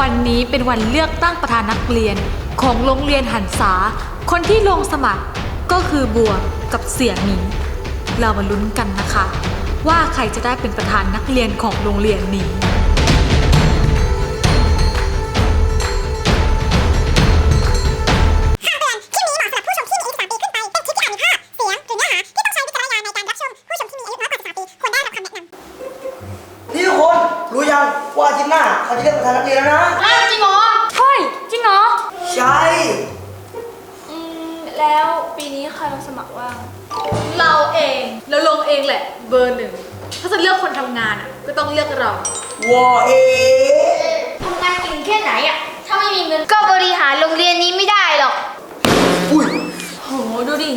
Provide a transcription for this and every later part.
วันนี้เป็นวันเลือกตั้งประธานนักเรียนของโรงเรียนหันษา คนที่ลงสมัครก็คือบัวกับเสี่ยหมีเรามาลุ้นกันนะคะ ว่าใครจะได้เป็นประธานนักเรียนของโรงเรียนนี้ เขาจะเลือกประธานนักเรียนแล้วนะ อ้าวจริงเหรอเฮ้ยจริงเหรอ ใช่ อืม แล้วปีนี้ใครมาสมัครว่างเราเองเราลงเองแหละ เบอร์หนึ่งถ้าจะเลือกคนทำงานอะ ก็ต้องเลือกเรา วอเอทำงานเก่งแค่ไหนอะถ้าไม่มีเงินก็บริหารโรงเรียนนี้ไม่ได้หรอก อุ้ยโหดูดิ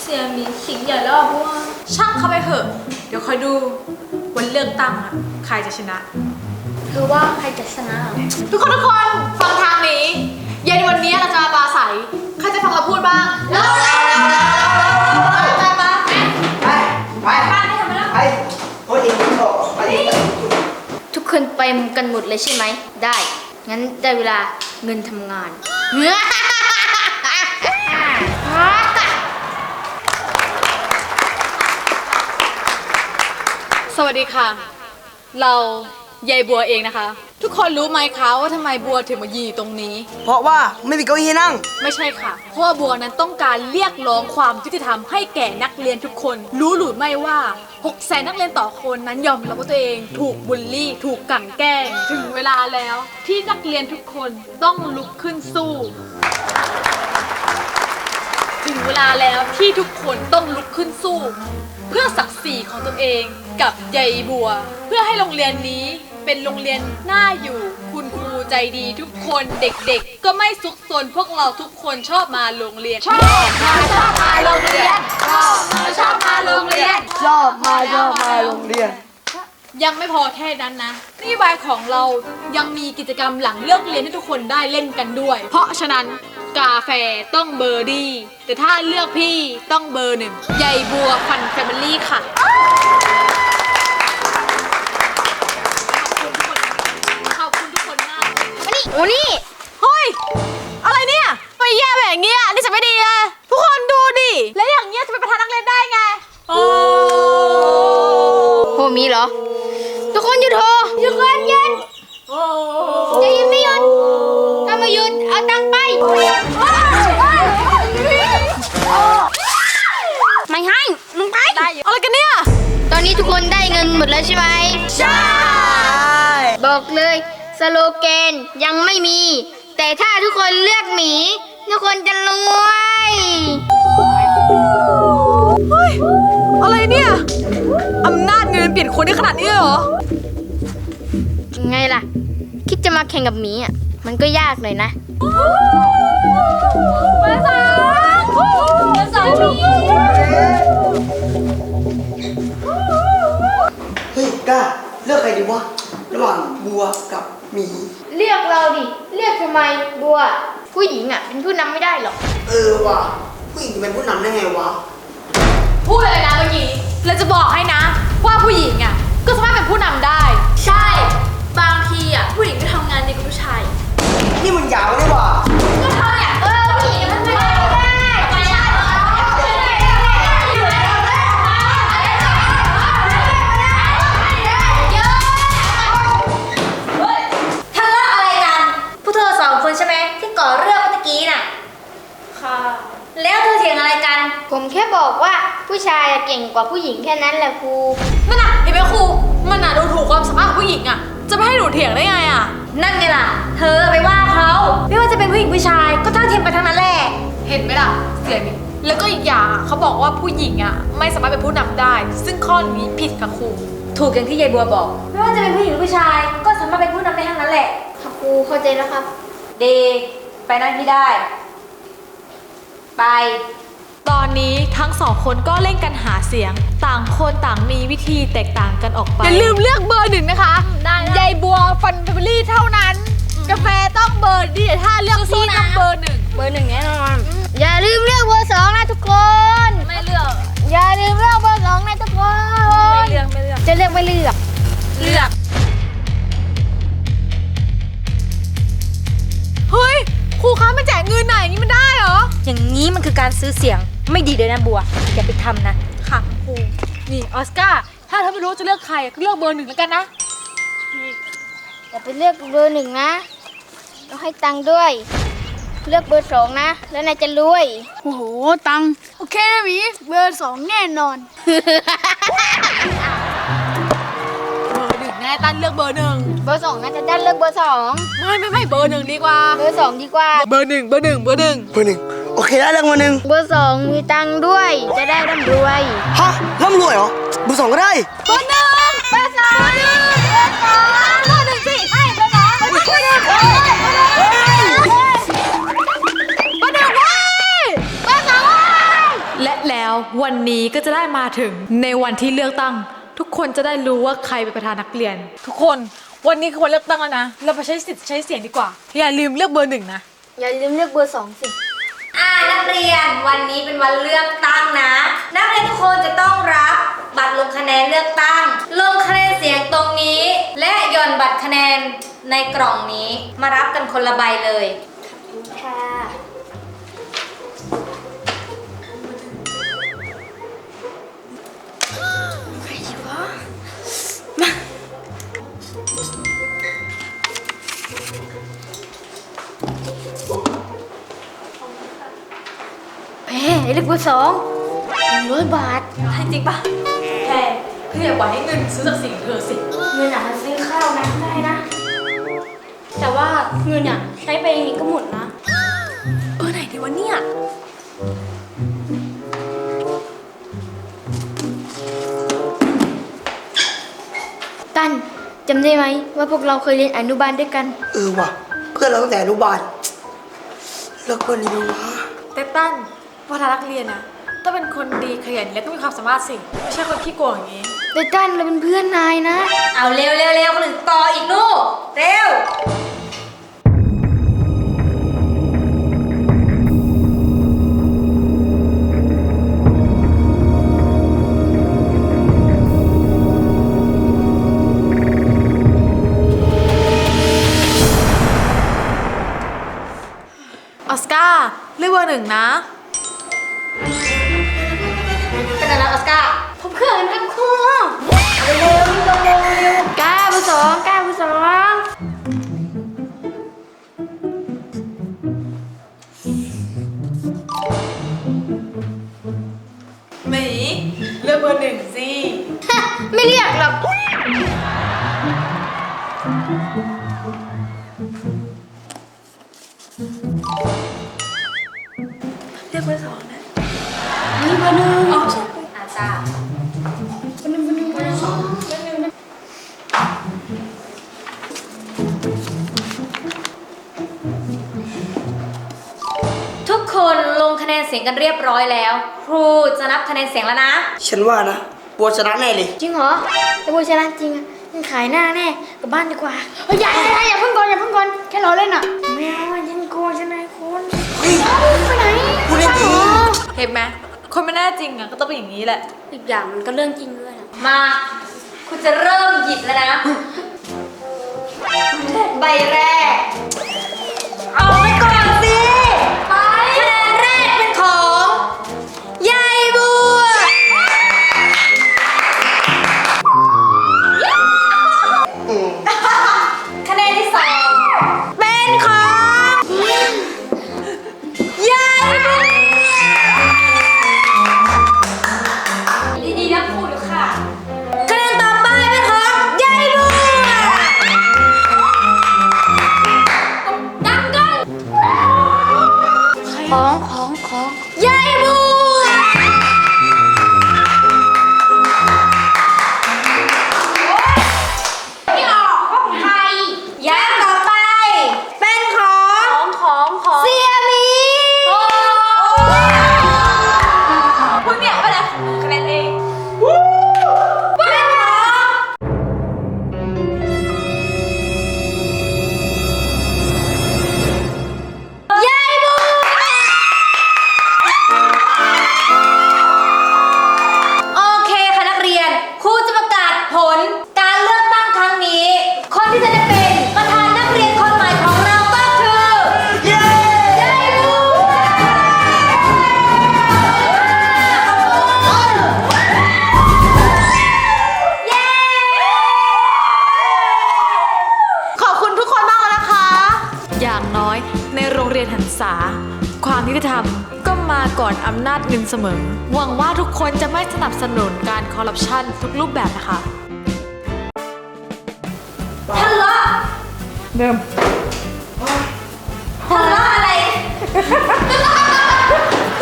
เสียมีขิงใหญ่แล้วอะพวกช่างเข้าไปเถอะ เดี๋ยวคอยดูวันเลือกตั้งอะ ใครจะชนะ เธอว่าใครจะชนะเหรอทุกคนทุกคนฟังทางนี้ เย็นวันนี้เราจะมาปราศัยใครจะฟังเราพูดบ้างเราเราเราเราไปไปไปไปไปไปโอ้ยเองต่อไปทุกคนไปกันหมดเลยใช่ไหม ได้ งั้นได้เวลาเงินทำงานสวัสดีค่ะ เรา ยายบัวเองนะคะ ทุกคนรู้ไหมคะว่าทำไมบัวถึงมายืนอยู่ตรงนี้ เพราะว่าไม่มีเก้าอี้ให้นั่ง ไม่ใช่ค่ะ เพราะว่าบัวนั้นต้องการเรียกร้องความยุติธรรมให้แก่นักเรียนทุกคน รู้หรือไม่ว่า6แสนนักเรียนต่อคนนั้นยอมรับว่าตัวเอง ถูกบูลลี่ ถูกกลั่นแกล้ง ถึงเวลาแล้ว ที่นักเรียนทุกคนต้องลุกขึ้นสู้ ถึงเวลาแล้วที่ทุกคนต้องลุกขึ้นสู้ เพื่อศักดิ์ศรีของตัวเองกับยายบัว เพื่อให้โรงเรียนนี้ เป็นโรงเรียนน่าอยู่ คุณครูใจดีทุกคนเด็กๆ ก็ไม่ซุกซนพวกเราทุกคนชอบมาโรงเรียน ชอบมาชอบมาโรงเรียน ชอบมาชอบมาโรงเรียน ชอบมาชอบมาโรงเรียน ยังไม่พอแค่นั้นนะนโยบายของเรายังมีกิจกรรมหลังเลิกเรียนให้ทุกคนได้เล่นกันด้วย เพราะฉะนั้นกาแฟต้องเบอร์ดี แต่ถ้าเลือกพี่ต้องเบอร์หนึ่งใหญ่บัวฟันแฟมิลี่ค่ะ ขอบคุณทุกคนมาก มานี่ โอ้นี่ เฮ้ย อะไรเนี่ยไปแย่แบบเงี้ยนี่จะไม่ดีเลยทุกคนดูดิ แล้วอย่างเงี้ยจะเป็นประธานนักเรียนได้ไง โอ้โหมีเหรอ ทุกคนหยุดโหทุกคนหยุดจะหยุดไม่หยุดถ้าไม่หยุดเอาตังค์ไป ไม่ให้มึงไป อะไรกันเนี่ย ตอนนี้ทุกคนได้เงินหมดแล้วใช่ไหม ใช่ บอกเลย สโลแกนยังไม่มี แต่ถ้าทุกคนเลือกหมี ทุกคนจะรวยอะไรเนี่ย อำนาจเงินเปลี่ยนคนได้ขนาดนี้เลยเหรอ ไงล่ะ คิดจะมาแข่งกับหมีอะมันก็ยากหน่อยนะมาสองมาสองหมีเฮ้ยกล้าเลือกใครดีวะ ระหว่างบัวกับห มีเรียกเราดิเรียกทำไมบัว ผู้หญิงอะ เป็นผู้นำไม่ได้หรอก เออว่ะผู้หญิงจะเป็นผู้นำได้ไงวะ พูดอะไรนะเมื่อกี้เราจะบอกให้นะ ว่าผู้หญิงอะ ก็สามารถเป็นผู้นำได้ ใช่ บางทีอะผู้หญิงก็ทำงานดีกว่าผู้ชาย นี่มันยาวนี่ว่ะ ก็เท่าเนี่ย บอกว่าผู้ชายอะเก่งกว่าผู้หญิงแค่นั้นแหละครู นั่นน่ะเห็นไหมครูมันน่ะดูถูกความสามารถของผู้หญิงอะ จะไม่ให้หนูเถียงได้ไงอะ นั่นไงล่ะ เธอไปว่าเขาไม่ว่าจะเป็นผู้หญิงผู้ชายก็เท่าเทียมกันทั้งนั้นแหละ เห็นไหมล่ะ เสียนี่แล้วก็อีกอย่างอะเขาบอกว่าผู้หญิงอะ ไม่สามารถเป็นผู้นำได้ ซึ่งข้อนี้ผิดค่ะครูถูกอย่างที่ยายบัวบอก ไม่ว่าจะเป็นผู้หญิงหรือผู้ชาย ก็สามารถเป็นผู้นำได้ทั้งนั้นแหละครับครูเข้าใจแล้วครับเดไปนั่งที่ได้ ไป ตอนนี้ทั้งสองคนก็เล่นกันหาเสียง ต่างคนต่างมีวิธีแตกต่างกันออกไปอย่าลืมเลือกเบอร์หนึ่งนะคะด้ได้ ยายบัวฟันเฟมิลี่เท่านั้น กาแฟต้องเบอร์ดีแต่ถ้าเลือกพี่นะเบอร์หนึ่งเบอร์หนึ่งแน่นอน อย่าลืมเลือกเบอร์สองนะทุกคน ไม่เลือกอย่าลืมเลือกเบอร์สองนะทุกคน ไม่เลือกไม่เลือกจะเลือกไม่เลือก เลือกเฮ้ยครูคะมาแจกเงินหน่อยอย่างนี้มันได้เหรอ อย่างนี้มันคือการซื้อเสียง ไม่ดีเลยนะบัวอย่าไปทำนะ ค่ะครูนี่ออสการ์ถ้าเธอไม่รู้จะเลือกใครก็เลือกเบอร์หนึ่งแล้วกันนะอย่าไปเลือกเบอร์หนึ่งนะต้องให้ตังค์ด้วย เลือกเบอร์สองนะ แล้วนายจะรวย โอ้โห ตังค์โอเคนะหมีเบอร์สองแน่นอน เบอร์หนึ่งแน่ตันเลือกเบอร์หนึ่งเบอร์สองนะจะได้เลือกเบอร์สองไม่ไม่ไม่เบอร์หนึ่งดีกว่า เบอร์สองดีกว่า เบอร์หนึ่งเบอร์หนึ่งเบอร์หนึ่งเบอร์หนึ่ง โอเคได้เรื่องเบอร์หนึ่งเบอร์สองมีตังค์ด้วย จะได้ร่ำรวยฮะร่ำรวยเหรอเบอร์สองก็ได้เบอร์หนึ่งเบอร์สองเบอร์หนึ่งเบอร์สองเบอร์หนึ่งสิไม่เบอร์สองเบอร์หนึ่งเบอร์หนึ่งเบอร์หนึ่งเบอร์หนึ่งเบอร์หนึ่งเว้ยเบอร์สองเว้ยและแล้ววันนี้ก็จะได้มาถึงในวันที่เลือกตั้ง ทุกคนจะได้รู้ว่าใครเป็นประธานนักเรียน ทุกคนวันนี้คือวันเลือกตั้งแล้วนะ เราไปใช้สิทธิ์ใช้เสียงดีกว่า อย่าลืมเลือกเบอร์หนึ่งนะ อย่าลืมเลือกเบอร์สองสิ อ่านักเรียนวันนี้เป็นวันเลือกตั้งนะ นักเรียนทุกคนจะต้องรับบัตรลงคะแนนเลือกตั้ง ลงคะแนนเสียงตรงนี้ และหย่อนบัตรคะแนนในกล่องนี้ มารับกันคนละใบเลยค่ะ เฮ้เลือกเบอร์สองหนึ่งร้อยบาทจริงปะแพรเธออย่าปล่อยให้เงินซื้อจากสิ่งของเธอสิ เงินอะมันซื้อข้าวนะได้นะ แต่ว่าเงินอะใช้ไปเองก็หมดนะ เบอร์ไหนดีวะเนี่ยตันจำได้ไหมว่าพวกเราเคยเรียนอนุบาลด้วยกัน เออว่ะ เพื่อนเราตั้งแต่อนุบาลเลือกคนนี้ดูวะเต้ตัน ประธานนักเรียนนะต้องเป็นคนดีขยันและก็มีความสามารถสิไม่ใช่คนขี้โกงอย่างนี้แต่ตันเราเป็นเพื่อนนายนะ เอาเร็วเร็วเร็วคนอื่นต่ออีกลูกเร็ว ออสการ์เลือกเบอร์หนึ่งนะ ผมเขินครับครูเร็วๆเร็วๆเร็วๆก้าเบอร์สองก้าเบอร์สอง เสียงกันเรียบร้อยแล้ว ครูจะนับคะแนนเสียงแล้วนะ ฉันว่านะบัวชนะแน่เลย จริงเหรอแต่บัวชนะจริงอะยังขายหน้าแน่กลับบ้านดีกว่าเฮ้ยอย่าอย่าอย่าเพิ่งก่อนอย่าเพิ่งก่อนแค่เราเล่นอะไม่เอาอะยังกลัวชนะคุณเฮ้ยไปไหนพูดเล่นดีเห็นไหมคนไม่แน่จริงอะก็ต้องเป็นอย่างนี้แหละ อีกอย่างมันก็เรื่องจริงด้วยนะมา คุณจะเริ่มหยิบแล้วนะ ใบแรก เอาไว้ รียนหันษา ความยุติธรรมก็มาก่อนอำนาจเงินเสมอ หวังว่าทุกคนจะไม่สนับสนุนการคอร์รัปชันทุกรูปแบบนะคะทะเลาะเริ่มทะเลาะอะไร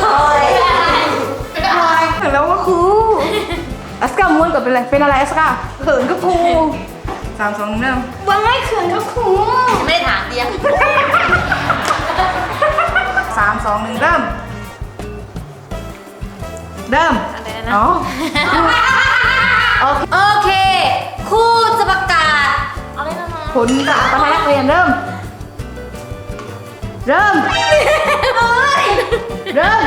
โอ้ยแล้วก็ครูอัสกาม้วนก่อนเป็นอะไร เป็นอะไรอัสกาเขินก็ครูสามสองหนึ่งเริ่มว่าไม่เขินก็ครูไม่ได้ถามเดียว สามสองหนึ่งเริ่ม เริ่ม อะไรนะ อ๋อ โอเคคครูจะประกาศเอาเลยมาผลจากประธานักเรียนเริ่ม เริ่ม เริ่ม